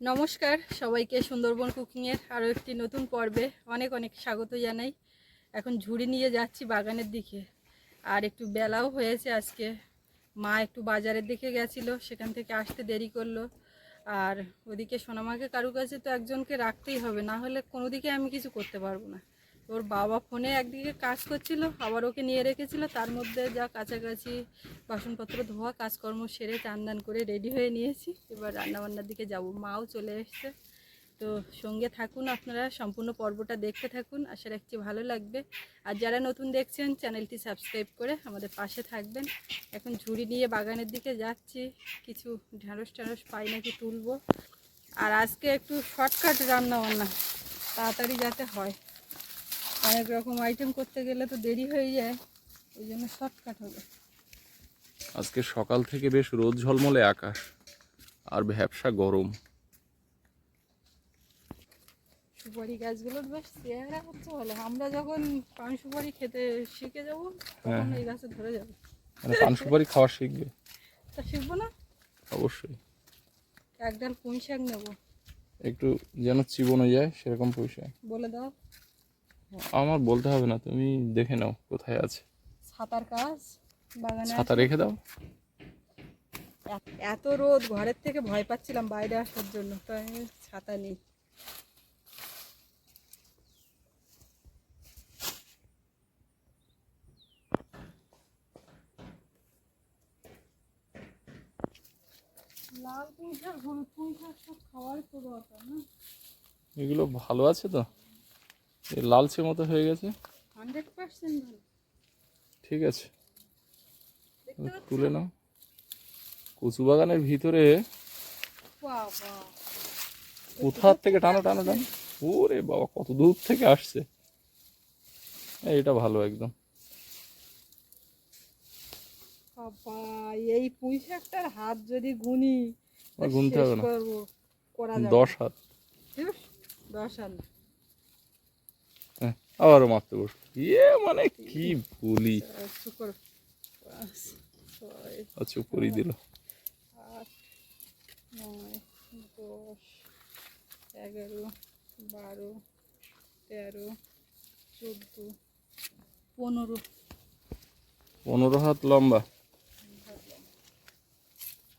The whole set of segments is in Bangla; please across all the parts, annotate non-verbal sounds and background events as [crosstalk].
নমস্কার, সবাইকে সুন্দরবন কুকিংয়ের আরও একটি নতুন পর্বে অনেক অনেক স্বাগত জানাই। এখন ঝুড়ি নিয়ে যাচ্ছি বাগানের দিকে। আর একটু বেলাও হয়েছে আজকে। মা একটু বাজারের দিকে গেছিল, সেখান থেকে আসতে দেরি করল। আর ওদিকে সোনামাকে কারু কাছে তো একজনকে রাখতেই হবে, না হলে কোনো দিকে আমি কিছু করতে পারব না। ওর বাবা ফোনে একদিকে কাজ করছিল, আবার ওকে নিয়ে রেখেছিল, তার মধ্যে যা কাছাকাছি বাসনপত্র, ধোয়া, কাজকর্ম সেরে চান করে রেডি হয়ে নিয়েছি। এবার রান্নাবান্নার দিকে যাব। মাও চলে এসছে। তো সঙ্গে থাকুন আপনারা, সম্পূর্ণ পর্বটা দেখতে থাকুন। আশা রাখছি ভালো লাগবে। আর যারা নতুন দেখছেন, চ্যানেলটি সাবস্ক্রাইব করে আমাদের পাশে থাকবেন। এখন ঝুড়ি নিয়ে বাগানের দিকে যাচ্ছি। কিছু ঢ্যাঁড়স ট্যাঁড়স পাই নাকি তুলবো। আর আজকে একটু শর্টকাট রান্না বান্না তাড়াতাড়ি যাতে হয়। অনেক রকম আইটেম করতে গেলে তো দেরি হয়ে যায় ওই জন্য শর্টকাট হবে আজকে সকাল থেকে বেশ রোদ ঝলমলে আকাশ আর ভ্যাবসা গরম। সুপারি গাছগুলোর বেশ চেহারা হচ্ছে ভালো আমরা যখন পান সুপারি খেতে শিখে যাব হ্যাঁ। তখন এই গাছে ধরে যাবে। মানে পান সুপারি খাওয়া শিখবে? তা শিখব না? অবশ্যই। একডাল পুঁই শাক নেব। একটু যেন চিবনো যায় সেরকম পয়সা বলে দাও। আমার বলতে হবে না তুমি দেখে নাও কোথায় আছে। ছাতার কাজ বাগানে ছাতা রেখে দাও। এত- রোদ ঘরের থেকে ভয় পাচ্ছিলাম বাইরে আসার জন্য তো আমি ছাতা নেই। লাল পুঁই শাক হলুদ পুঁই শাক সব খাওয়ার তো দরকার না? এগুলো ভালো আছে তো? লালচে মতো হয়ে গেছে। ঠিক আছে। তুলে নাও। কচু বাগানের ভিতরে কোথার থেকে টানো টানো টানো। ওরে বাবা কত দূর থেকে আসছে। এটা ভালো একদম। এই পুঁই শাকটার হাত যদি গুনি গুনতে হবে না। দশ হাত। দশ হাত আবারও মারতে বস ইয়ে মানে কি বলি? চুপ করো। পাঁচ, আচ্ছা করি দিল। দশ এগারো বারো তেরো চোদ্দ পনেরো পনেরো হাত লম্বা।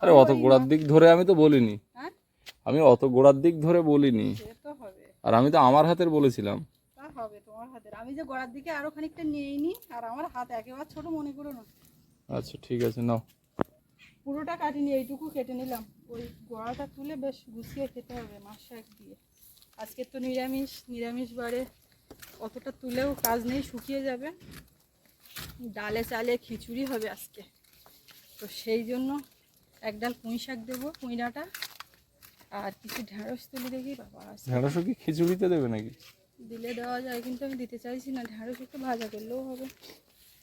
আরে অত গোড়ার দিক ধরে আমি তো বলিনি। হ্যাঁ? আমি অত গোড়ার দিক ধরে বলিনি। আর আমি তো আমার হাতের বলেছিলাম। হবে তোমার হাতের। আমি যে গড়ার দিকে আরও খানিকটা নিয়ে নি আর আমার হাত একেবারে ছোট মনে করো না। আচ্ছা ঠিক আছে নাও। পুরোটা কাটিনি এইটুকু কেটে নিলাম। ওই গড়াটা তুলে বেশ গুছিয়ে খেতে হবে মাছ শাক দিয়ে। আজকে তো নিরামিষ নিরামিষ বারে অতটা তুলেও কাজ নেই শুকিয়ে যাবে। ডালে চালে খিচুড়ি হবে আজকে। তো সেই জন্য এক ডাল পুঁই শাক দেবো পুঁইডাটা। আর কিছু ঢেঁড়স তুলে দেখি বাবা। ঢেঁড়শো কি খিচুড়িতে দেবে নাকি? দিলে দেওয়া যায় কিন্তু আমি দিতে চাইছি না। ঢ্যাঁড়স একটু ভাজা করলেও হবে।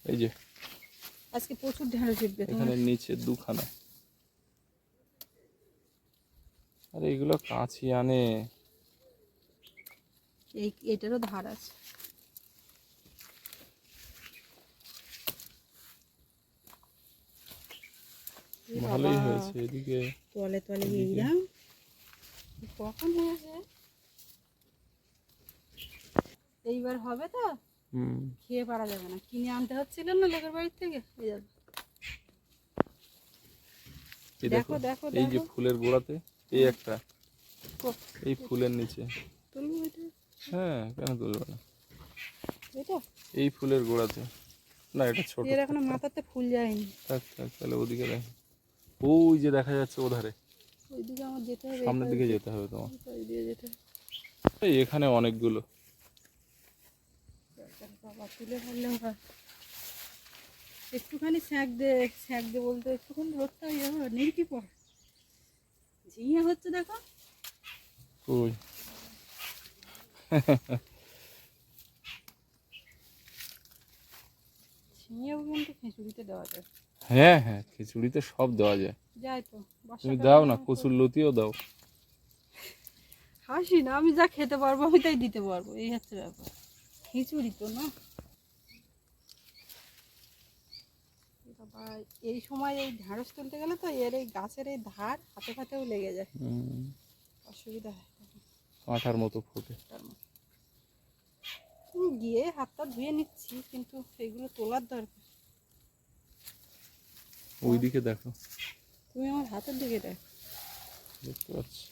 এই যে। আজকে প্রচুর ঢ্যাঁড়স উঠবে এখানে নিচে দুখানা। আরে এগুলো কাঁচি আনে। এই এটারও ধার আছে। ভালোই হয়েছে এদিকে। তলে তলে এদিকে। এইরাম কখন হয়েছে? এইবার হবে তো? খেয়ে পারা যাবে না। কিনে আনতে হচ্ছিল না লোকের বাড়ির থেকে? এই যাবে দেখো, দেখো এই যে ফুলের গোড়াতে এই একটা। এই ফুলের নিচে। হ্যাঁ কেন তুলবে না? এটা? এই ফুলের গোড়াতে। না এটা ছোট। এর এখনও মাথাতে ফুল যায়নি। থাক থাক তাহলে ওদিকে দেখ। ওই যে দেখা যাচ্ছে ওধারে। ওইদিকে আমার যেতে হবে সামনের দিকে যেতে হবে তোমার। এখানে অনেকগুলো। বাবা তুলে ফেললেও হয়। একটুখানি স্যাঁক দে স্যাঁক দে বলতে একটুখানি রোদটা ইয়ে হবে নিরকি পড় ঝিঙে হচ্ছে দেখো। ঝিঙেও কিন্তু খিচুড়িতে দেওয়া যায়। হ্যাঁ হ্যাঁ খিচুড়িতে সব দেওয়া যায়। যায় তো তুমি দাও না কচুর লতিও দাও। হাসি না আমি যা খেতে পারব আমি তাই দিতে পারব এই হচ্ছে ব্যাপার। খিচুড়ি তো না? বাবা এই সময় এই ঢ্যাঁড়স তুলতে গেলে তো এর এই গাছের এই ধার হাতে ফাতেও লেগে যায়। অসুবিধা হয় কাঁঠার মতো ফোটে। গিয়ে হাতটা ধুয়ে নিচ্ছি কিন্তু এগুলো তোলার দরকার। ওইদিকে দেখো। তুমি আমার হাতের দিকে দেখ। দেখতে পাচ্ছি।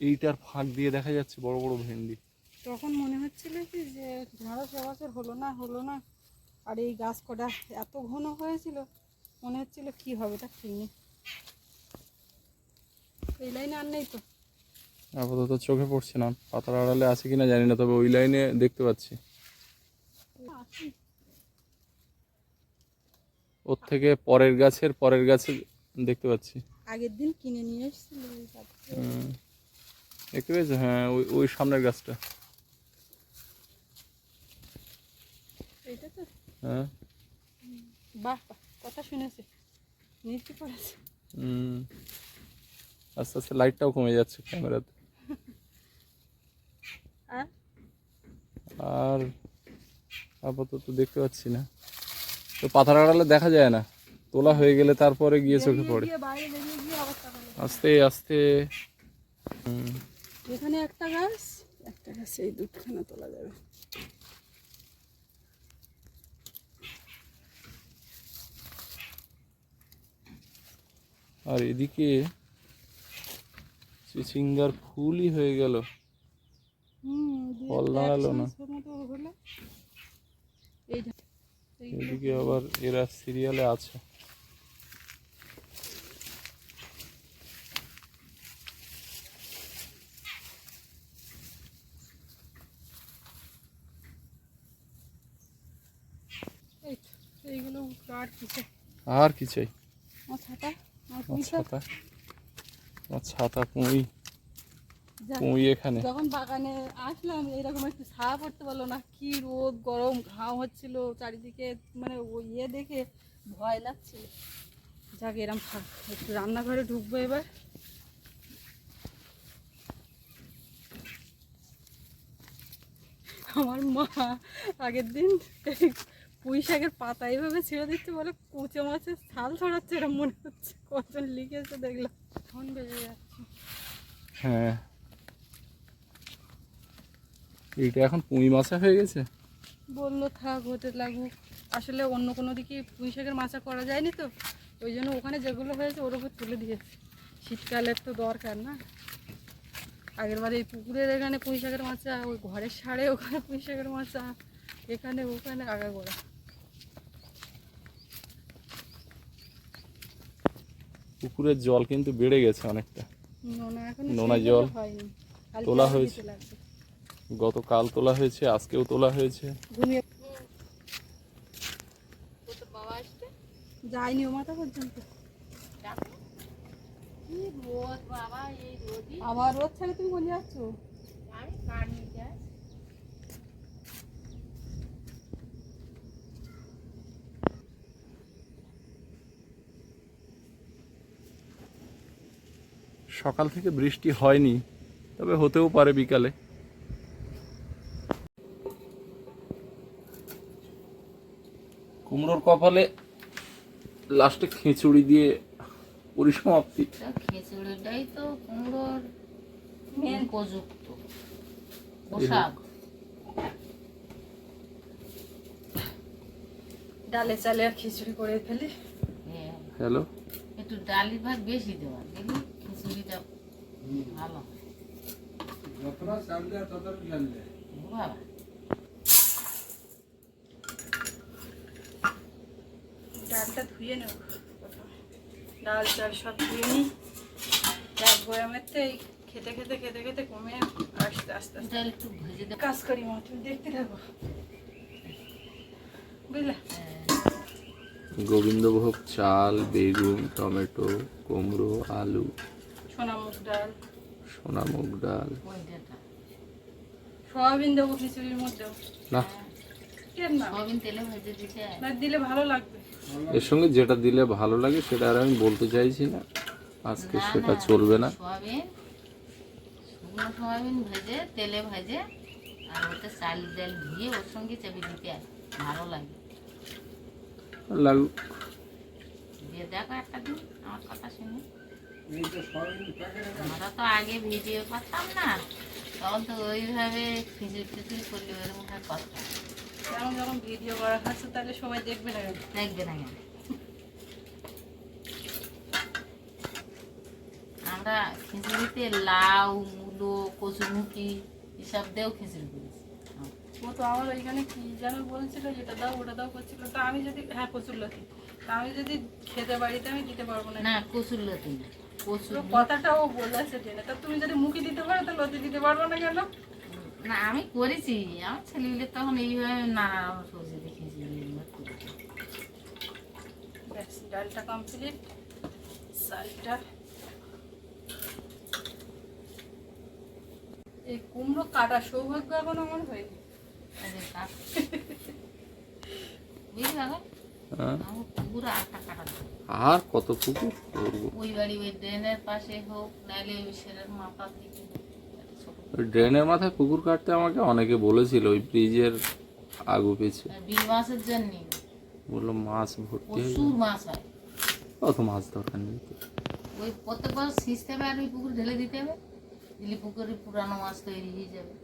এইটার ফাঁক দিয়ে দেখা যাচ্ছে বড় বড় ভেন্ডি। তখন মনে হচ্ছিল কি যে ঢেঁড়স এবছর হলো না হলো না। আর এই গাছ কটা এত ঘন হয়েছিল মনে হচ্ছিল কি হবে তা ঠিক নেই। এই লাইনে আর নেই তো। আপাতত চোখে পড়ছে না। পাতার আড়ালে আছে কিনা জানি না তবে ওই লাইনে দেখতে পাচ্ছি। ওর থেকে পরের গাছের পরের গাছে দেখতে পাচ্ছি। আগের দিন কিনে নিয়ে এসেছিল। দেখতে পেয়েছ? হ্যাঁ ওই ওই সামনের গাছটা এইটা তো হ্যাঁ? বাহ বাহ কথা শুনেছে। নিচে পড়েছে। হুম। আস্তে আস্তে লাইটটাও কমে যাচ্ছে ক্যামেরাতে আর? আপাতত দেখতে পাচ্ছি না। তো পাতার আড়ালে দেখা যায় না। তোলা হয়ে গেলে তারপরে গিয়ে চোখে পড়ে। আস্তে আস্তে। এখানে একটা গাছ একটা গাছ এই দুধখানা তোলা যাবে। আর এদিকে চিচিঙ্গার ফুলই হয়ে গেল। ফল দাঁড়াল না। এদিকে আবার এরা সিরিয়ালে আছে। তো, এইগুলো উঠল আর কি চাই? ছাতা। ছাতা। আমার ছাতা পুঁই। যাক, এখানে। যখন বাগানে আসলাম এরকম একটু ছায়া পড়তে পারল না। কি রোদ গরম ঘাম হচ্ছিল চারিদিকে মানে ইয়ে দেখে ভয় লাগছিল। যাক এরম থাক একটু রান্নাঘরে ঢুকবো এবার। আমার মা আগের দিন পুঁই শাকের পাতা এইভাবে ছেড়ে দিচ্ছে বলে কুচো মাছের ছাল ছড়াচ্ছে এরম মনে হচ্ছে। কজন লিখেছে দেখলাম। ফোন বেজে যাচ্ছে। হ্যাঁ। এইটা এখন পুঁই মাছা হয়ে গেছে? বলল থাক হতে লাগুক। আসলে অন্য কোনো দিকে পুঁই শাকের মাচা করা যায়নি তো ওই জন্য ওখানে যেগুলো হয়েছে ওর উপর তুলে দিয়েছে। শীতকালের তো দরকার না। আগের বারে এই পুকুরের এখানে পুঁই শাকের মাচা ওই ঘরের সারে ওখানে পুঁই শাকের মাচা এখানে ওখানে আগা গোড়া পুকুরের জল কিন্তু বেড়ে গেছে অনেকটা। নোনা জল তোলা হয়েছে। গতকাল তোলা হয়েছে আজকেও তোলা হয়েছে। যায়নি ও মাথা পর্যন্ত। আবার রোদ ছাড়ে তুমি বলে যাচ্ছ? সকাল থেকে বৃষ্টি হয়নি তবে হতেও পারে বিকালে। কুমড়োর কপালে লাস্টে খিচুড়ি দিয়ে পরিসমাপ্তি। খিচুড়িটাই তো কুমড়োর উপযুক্ত পোশাক। ডালে চালে আর খিচুড়ি করে ফেলি। হ্যাঁ, হ্যালো একটু ডালি ভাত বেশি দেওয়া। ভালো। বাবা ডালটা ধুয়ে নেব ডাল চাল সব ধুয়ে নিই। এক বয়ামের তো এই খেতে খেতে খেতে খেতে কমে আসতে আস্তে আস্তে। একটু ভেজে কাজ করি মা তুমি দেখতে থাকো। বুঝলে? গোবিন্দভোগ চাল বেগুন টমেটো কুমড়ো আলু। সোনা মুগ ডাল। সয়াবিন দেবো খিচুড়ির মধ্যেও না। কেন তেলে ভেজে দিতে। না দিলে ভালো লাগবে। এর সঙ্গে যেটা দিলে ভালো লাগে সেটা আর আমি বলতে চাইছি না। আজকে সেটা চলবে না। সয়াবিন ভেজে তেলে ভেজে আর ওতে চাল ডাল দিয়ে ওর সঙ্গে চাবি দিতে ভালো লাগে। লাগুক দিয়ে দেখো একটা দিন আমার কথা শুনে। আমরা তো আগে ভিডিও করতাম না। তখন তো ওইভাবে খিচুড়ি টিচুড়ি করলে ওরকম ভাবে করতাম। এখন যখন ভিডিও করা হচ্ছে তাহলে সবাই দেখবে না দেখবে না কেন? আমরা খিচুড়িতে লাউ মূলো কচুরমুখি এসব দিয়েও খিচুড়ি করেছি। ও তো আমার ওইখানে কি যেন বলছিল যেটা দাও ওটা দাও করছিল। তা আমি যদি হ্যাঁ প্রচুর লতি তা আমি যদি খেতে বাড়িতে আমি দিতে পারব না। না কচুর লতি না। কচুর কথাটাও বলেছে টেনে তা তুমি যদি মুখে দিতে পারো তো লতি দিতে পারব না কেন? না আমি করেছি। আমার ছেলেগুলো তখন এইভাবে নানা রকম সবজি। ব্যাস ডালটা কমপ্লিট চালটা। এই কুমড়ো কাটা সৌভাগ্য এখন আমার হয়নি। বুঝলি হ্যাঁ? আর কত পুকুর ওই বাড়ি ওই ড্রেনের পাশে হোক নাহলে ওই সেরের মাথার দিকে ড্রেনের মাথায় পুকুর কাটতে আমাকে অনেকে বলেছিল ওই ব্রিজের আগু পিছু বিল মাছের জন্য বলল মাছ ভর্তি প্রচুর মাছ হয়। অত মাছ দরকার নেই ওই প্রত্যেক বছর সিঁচতে হবে আর ওই পুকুর ঢেলে দিতে হবে দিলে পুকুরে পুরানো মাছ তৈরি হয়ে যাবে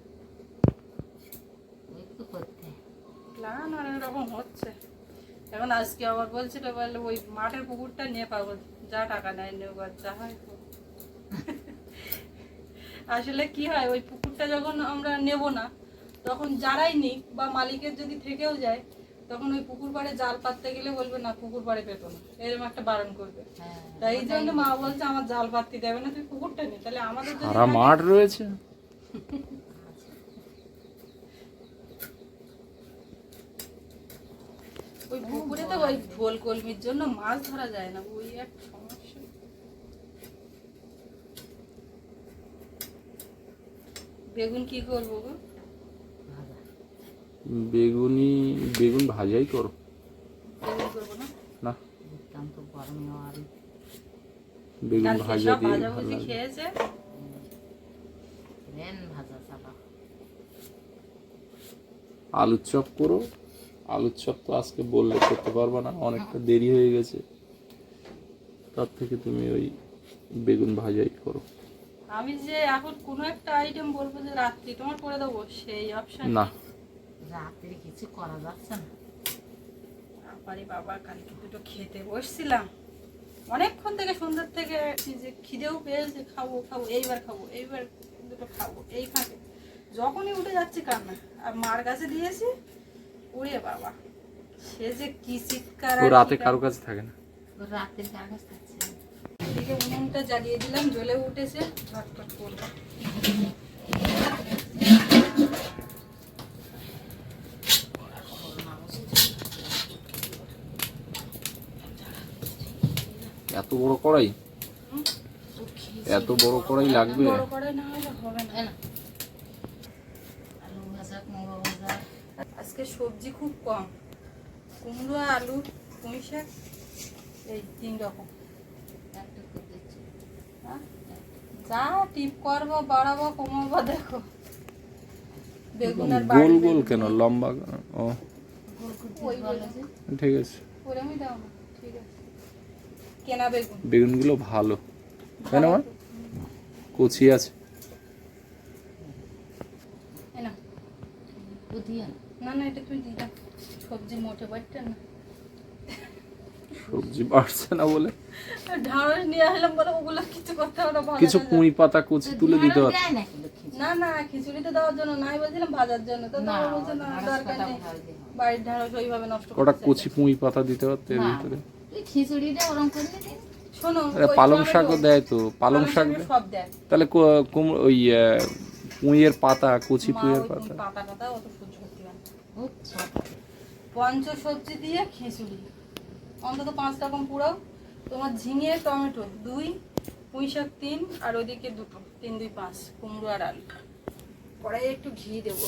ওই তো করতে। প্ল্যান অনেক রকম হচ্ছে এখন আজকে আবার বলছিল বলে ওই মাঠের পুকুরটা নিয়ে পাবো যা টাকা নেয় নেব আর যা হয়। আসলে কি হয় ওই পুকুরটা যখন আমরা নেব না তখন যারাই নিক বা মালিকের যদি থেকেও যায় তখন ওই পুকুর পাড়ে জাল পাততে গেলে বলবে না পুকুর পাড়ে পেতো না। এরকম একটা বারণ করবে। হ্যাঁ তাই এই জন্য মা বলছে আমার জাল পাততে দেবে না তুই পুকুরটা নি। তাহলে আমাদের যদি মাঠ রয়েছে? [laughs] ওই পুকুরে তো ওই ঝোল কলমির জন্য মাছ ধরা যায় না ওই এক সমস্যা। বেগুন কি করব গো? ভাজা বেগুনি বেগুন ভাজাই করো। বেগুন না? না। দেখতাম তো গরমে আর বেগুন ভাজা দিয়ে ভাজা ভালো। খেয়েছে? আলুর চপ করো। আলুর চপ তো আজকে বললে করতে পারবে না অনেকটা দেরি হয়ে গেছে। তার থেকে তুমি ওই বেগুন ভাজাই করো। আমি যে এখন কোনো একটা আইটেম বলব যে রাত্রি তোমার করে দেবো সেই অপশন না। রাত্রে কিছু করা যাচ্ছে না। বাড়ি বাবা কালকে দুটো খেতে বসছিলাম। অনেকক্ষণ থেকে সন্ধ্যার থেকে যে খিদেও পেয়েছে খাব খাব এইবার খাব এইবার দুটো খাব এই ফাঁকে। যখনই উঠে যাচ্ছে কান্না। আর মার কাছে দিয়েছি উড়ে বাবা। সে যে কি চিৎকার আর রাতে কারও কাছে থাকে না? রাত্রে কার কাছে থাকছে এদিকে উনুনটা জ্বালিয়ে দিলাম জ্বলে উঠেছে ঝটপট করব। এত বড় কড়াই? এত বড় কড়াই লাগবে? বড় করে না হলে হবে না তাই না আলু ভাজা কুমড়ো ভাজা আজকে সবজি খুব কম। কুমড়ো আলু পুঁই শাক এই তিন রকম। হ্যাঁ? যা টিপ করব বাড়াবো কমাবো দেখো। বেগুন আর গোল গোল কেন? লম্বা? ও। ঠিক আছে। ওরমই দাও ঠিক আছে। কেনা বেগুন। বেগুনগুলো ভালো। তাই না কচি আছে। বুধিয়া। না না এটা তুই দিদা। সবজি মোটে বাড়তে না। সবজি বাড়ছে না বলে? ঢাঁড়স নিয়ে আসলাম বলে ওগুলো কিছু করতে হবে না কিছু। পুঁই পাতা কচি তুলে দিতে দেয় না না খিচুড়িতে দেওয়ার জন্য নাই বলছিলাম ভাজার জন্য। তো না বলছে না দরকার নেই। হবে। বাড়ির ঢাঁড়স ওইভাবে নষ্ট করতে চাই কচি পুঁই পাতা দিতে পারতো এর ভিতরে? খিচুড়িটা ওরম করে শোনো আরে পালং শাকও দেয় তো পালং শাক সব দেয়। তাহলে ওই পুঁইয়ের পাতা কুচি পুঁইয়ের পাতা। পাতা অত সহ্য ও ছোট পঞ্চ সবজি দিয়ে খিচুড়ি। অন্তত পাঁচ রকম পুরাও তোমার ঝিঙে, টমেটো দুই, পুঁই শাক তিন, আর ওইদিকে দুটো, তিন, দুই, পাঁচ, কুমড়ো আর আলু। কড়াইয়ে একটু ঘি দেবো।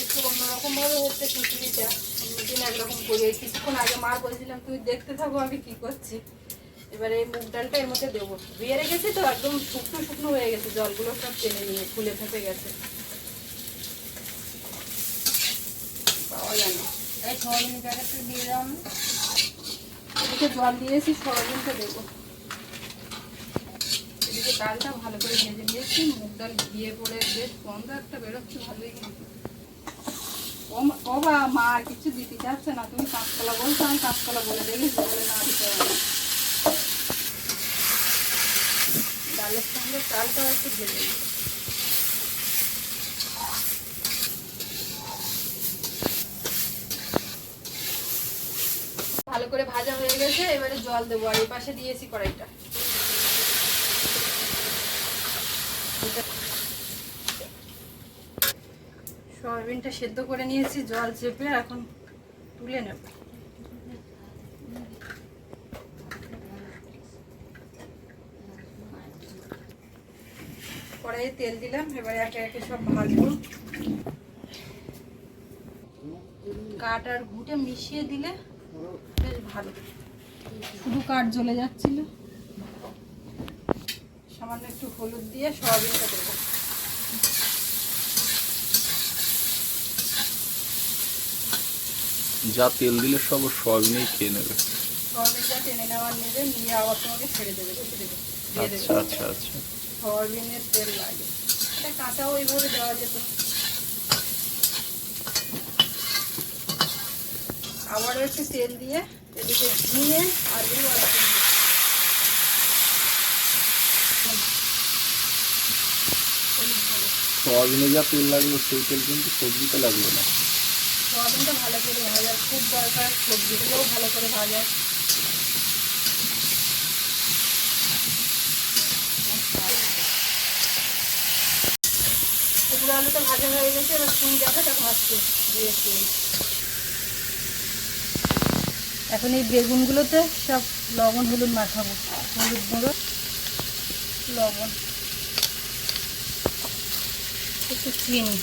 একটু অন্যরকম ভাবে হচ্ছে খিচুড়িটা। অন্যদিন একরকম করি। কিছুক্ষণ আগে মা বলছিলাম তুমি দেখতে থাকো আমি কি করছি এবারে এই মুগ ডালটা এর মধ্যে দেবো। ধুয়ে রেখেছি তো একদম শুকনো শুকনো হয়ে গেছে জলগুলো সব টেনে নিয়ে ফুলে ফেঁপে গেছে। পাওয়া যায় না। এই সয়াবিনের প্যাকেটটা দিয়ে দাও এদিকে জল দিয়েছি সয়াবিনটা দেবো। এদিকে ডালটা ভালো করে ভেজে নিয়েছি মুগ ডাল ঘিয়ে পড়ে বেশ গন্ধ একটা বেরোচ্ছে ভালোই কিন্তু। ও বা মা আর কিছু দিতে চাচ্ছে না তুমি কাঁচকলা বলছো আমি কাঁচকলা বলে দেখেছি বলে না দিতে না। ডালের সঙ্গে চালটাও একটু ভেজে নেব ভালো করে ভাজা হয়ে গেছে, এবারে জল দেবো, আর এই পাশে দিয়েছি কড়াইটা। সয়াবিনটা সেদ্ধ করে নিয়েছি, জল চেপে এখন তুলে নেব। কড়াইয়ে তেল দিলাম এবারে একে একে সব ভাজবো। কাঠ আর ঘুটে মিশিয়ে দিলে বেশ ভালো। শুধু কাঠ জ্বলে যাচ্ছিল। সামান্য একটু হলুদ দিয়ে সয়াবিনটা দেবো। যা তেল দিলে সব সয়াবিনেই খেয়ে নেবে। সয়াবিনটা টেনে নেওয়ার নেবে নিয়ে আবার তোমাকে ছেড়ে দেবে রেখে দেবে। দিয়ে দেবে আচ্ছা আচ্ছা আচ্ছা সয়াবিনের তেল লাগে এটা কাঁচাও এইভাবে দেওয়া যেত আবারও একটু তেল দিয়ে এদিকে ঝিঙে আলু আর কুমড়ো। হলুদ গুঁড়ো। সয়াবিনে যা তেল লাগল সেই তেল কিন্তু সবজিতে লাগল না সয়াবিনটা ভালো করে ভাজা খুব দরকার সবজিগুলোও ভালো করে ভাজা এগুলো আলুটা ভাজা হয়ে গেছে এবার পুঁই ডাঁটাটা ভাজতে দিয়েছি এখন এই বেগুনগুলোতে সব লবণ হলুদ মাখাবো। হলুদ গুঁড়ো লবণ। একটু চিনি।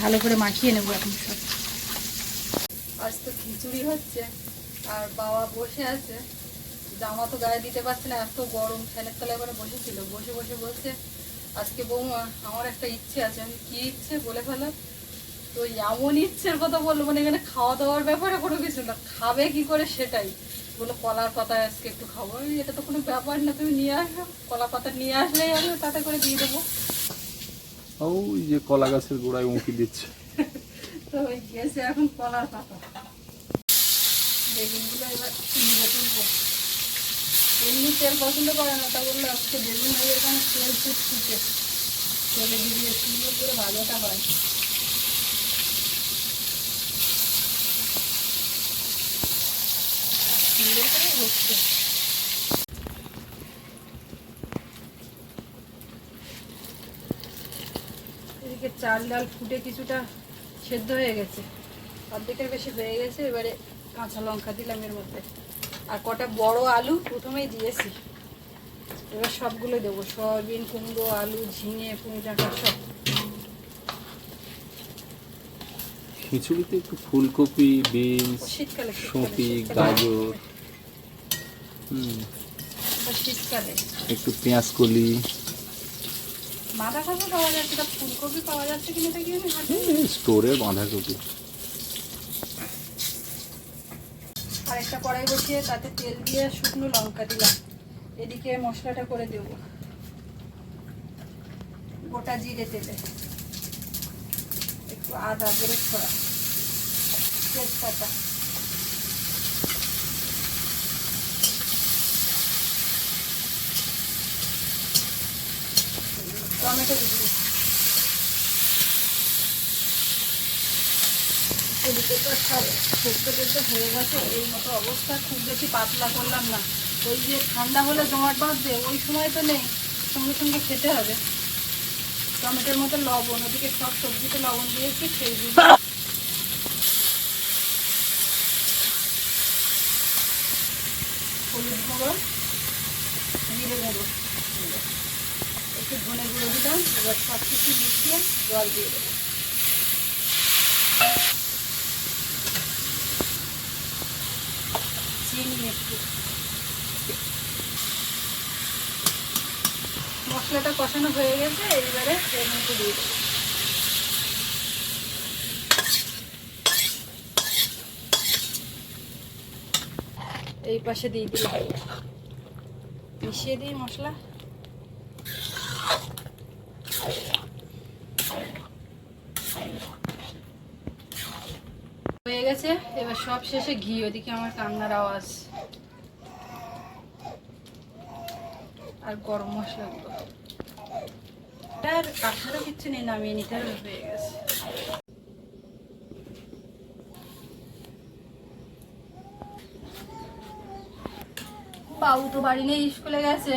ভালো করে মাখিয়ে নেব এখন সব। আজ তো খিচুড়ি হচ্ছে। আর বাবা বসে আছে। জামা তো গায়ে দিতে পারছে না এত গরম ফ্যানের তলায় এবারে বসেছিল। বসে বসে বলছে আজকে বৌমা আমার একটা ইচ্ছে আছে। আমি কি ইচ্ছে? বলে ফেলো তো এমন ইচ্ছের কথা বলব মানে এখানে খাওয়া দাওয়ার ব্যাপারে কোনো কিছু না। খাবে কি করে সেটাই। বলো কলার পাতা আজকে একটু খাব। এটা তো কোনো ব্যাপার না তুমি নিয়ে আসো। কলা পাতা নিয়ে আসলেই আমি তাতে করে দিয়ে দেবো। ওই যে কলা গাছের গোড়ায় উঁকি দিচ্ছে। [laughs] তো ওই গেছে এখন কলার পাতা। বেগুনগুলো এবার তুলবো তুলবো এমনি তেল পছন্দ করে না, তা বলল আজকে বেগুন হয়ে এখানে তেল ফুটছে। তেলে দিয়ে সুন্দর করে ভাজাটা হয়। হচ্ছে। এদিকে চাল ডাল ফুটে কিছুটা সেদ্ধ হয়ে গেছে। অর্ধেকের বেশি হয়ে গেছে, এবারে কাঁচা লঙ্কা দিলাম এর মধ্যে। আর কটা বড় আলু প্রথমেই দিয়েছি। এবার সবগুলো দেবো। সয়াবিন কুমড়ো আলু ঝিঙে পুঁই ডাঁটা সব। খিচুড়িতে একটু ফুলকপি বিনস শীতকালে শোঁপি গাজর। হুম। শীতকালে। একটু পেঁয়াজ কলি। বাঁধাকপি পাওয়া যাচ্ছে তা ফুলকপি পাওয়া যাচ্ছে কিনা স্টোরে বাঁধাকপি আর একটা কড়াই বসিয়ে তাতে তেল দিয়ে শুকনো লঙ্কা দিলাম। এদিকে মশলাটা করে দেব। গোটা জিরে তেলে। একটু আদা বেরেক করা তেজপাতা। টমেটো দিচ্ছি এদিকে সব সেদ্ধ টেদ্ধ হয়ে গেছে, এই মতো অবস্থা, খুব বেশি পাতলা করলাম না। ওই যে ঠান্ডা হলে জমাট বাঁধবে, ওই সময় তো নেই, সঙ্গে সঙ্গে খেতে হবে। টমেটোর মতো লবণ, ওদিকে সব সবজিতে লবণ দিয়েছি, সেই হলুদ গুঁড়ো একটু ধনে গুঁড়ো দিলাম, এবার সব কিছু মিশিয়ে জল দিয়ে দেবো। একটু মশলাটা কষানো হয়ে গেছে এইবারে এর মধ্যে দিয়ে দেবো। এই পাশে দিয়ে দিলাম। মিশিয়ে দিই মশলা। গেছে, এবার সব শেষে ঘি, ওদিকে আমার কান্নার আওয়াজ। আর গরম মশলাগুলো আর কাঠারও কিচ্ছু নেই, নামিয়ে নিতে হয়ে গেছে। বাবু তো বাড়ি নেই, স্কুলে গেছে,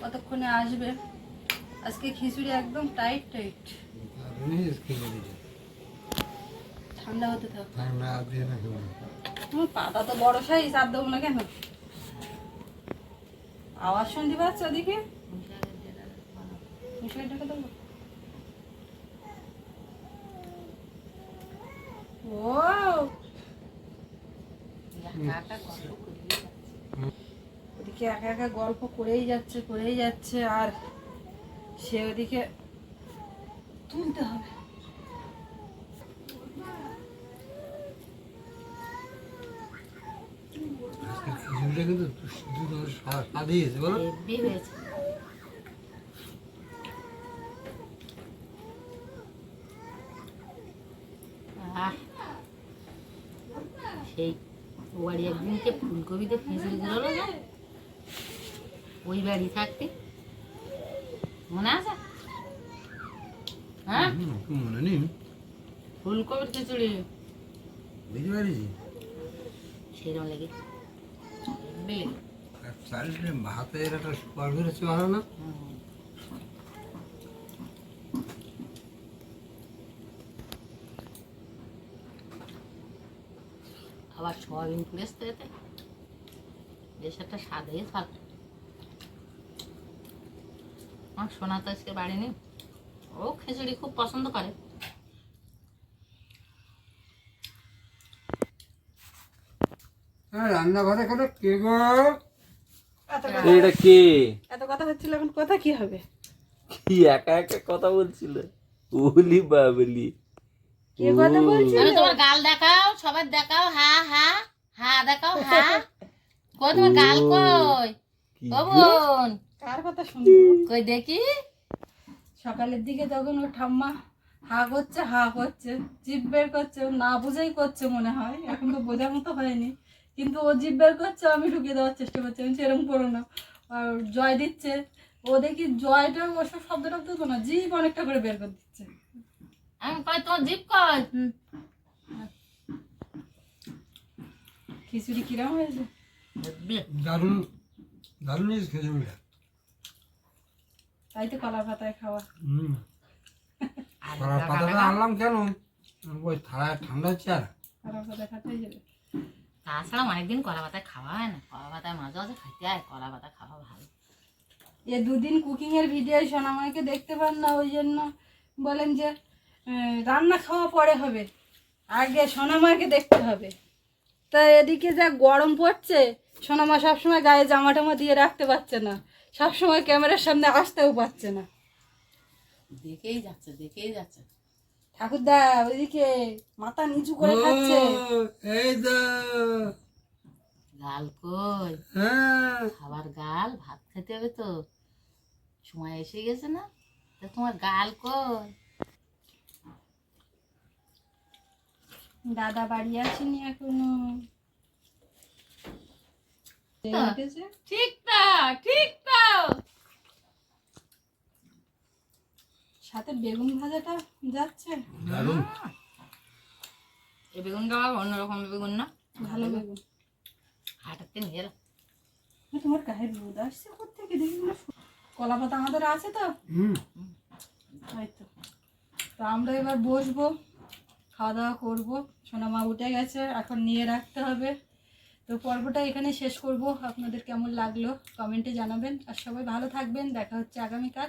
কতক্ষণে আসবে? আজকে খিচুড়ি একদম টাইট টাইট। ঠান্ডা হতে থাক। তোমার পাতা তো বড় সাইজ আর দেবো না কেন? আওয়াজ শুনতে পাচ্ছ ওদিকে? মশলা ঢাকা দেবো। ও ওদিকে একা একা গল্প করেই যাচ্ছে করেই যাচ্ছে আর সে ওদিকে তুলতে হবে খিচুড়িটা কিন্তু শুধু তোমার স্বাদ- হয়েছে বলো হয়েছে। সেই বাড়ি একদিনকে ফুলকপিতে না। ওই বাড়ি থাকতে। মনে আছে? হ্যাঁ? মনে নেই। ফুলকপির খিচুড়ি। বুঝতে পারিছি। সেরকম লেগে। হেব্বি লেগে চাইলে একটা সুপার বেরোচ্ছে ভালো না? আবার সয়াবিন পুড়ে আসতে যেতে বেশ একটা স্বাদই ভালো আমার সোনা তো আজকে বাড়ি নেই। ও খিচুড়ি খুব পছন্দ করে। হ্যাঁ রান্না ঘরে করে কে গো? এত এটা কে? এত কথা হচ্ছিল এখন কথা কি হবে? কি একা একা কথা বলছিল? ওলি বাবলি। কে কথা বলছিল? আমি তোমার গাল দেখাও সবার দেখাও হা হা হা দেখাও হা। কই তোমার গাল কই? ও বোন। কার কথা শুনব? কই দেখি। সকালের দিকে যখন ও ঠাম্মা হা করছে হা করছে জিভ বের করছে না বুঝেই করছে মনে হয়। এখন তো বোঝার মতো হয়নি। কিন্তু ও জিভ বের করছে আমি ঢুকিয়ে দেওয়ার চেষ্টা করছি আমি সেরকম করো না। আর জয় দিচ্ছে। ও দেখি জয়টা ওসব শব্দটা তো না জিভ অনেকটা করে বের করে দিচ্ছে। আমি কই তোমার জিপ কই? খিচুড়ি কিরম হয়েছে? দারুণ দারুণ হয়েছে খিচুড়িটা। তাই তো কলা পাতায় খাওয়া। হুম। কলার পাতাটা আনলাম কেন? ওই থালায় ঠান্ডা হচ্ছে আর? কলা খাতেই যাবে তাছাড়া অনেকদিন কলা পাতা খাওয়া হয় না। কলা পাতায় মাঝে মাঝে খাইতে হয় কলা পাতা খাওয়া ভালো। এ দুদিন কুকিং এর ভিডিও সোনামাইকে দেখতে পান না ওই জন্য বলেন যে রান্না খাওয়া পরে হবে। আগে সোনামাকে দেখতে হবে। তা এদিকে যা গরম পড়ছে সোনামা সবসময় গায়ে জামা টামা দিয়ে রাখতে পারছে না। সবসময় ক্যামেরার সামনে আসতেও পারছে না। দেখেই যাচ্ছে দেখেই যাচ্ছে। ঠাকুরদা ওইদিকে মাথা নিচু করে খাচ্ছে। এই তো। গাল কই? হ্যাঁ। খাবার গাল ভাত খেতে হবে তো। সময় এসে গেছে না? তা তোমার গাল কই? দাদা বাড়ি আসেনি এখনও। ঠিক তো ঠিক তো। সাথে বেগুন ভাজাটা যাচ্ছে? দারুণ। এই বেগুনটা অন্যরকম বেগুন না? ভালো বেগুন। হাটাতে নিয়ে এলাম তোমার গায়ে রোদ আসছে কোথেকে দেখি কলা পাতা আমাদের আছে তো? হয়তো তো। আমরা এবার বসবো খাওয়া দাওয়া করব। সোনামা উঠে গেছে এখন নিয়ে রাখতে হবে। তো পর্বটা এখানে শেষ করব। আপনাদের কেমন লাগল? কমেন্টে জানাবেন। আর সবাই ভালো থাকবেন। দেখা হচ্ছে আগামীকাল।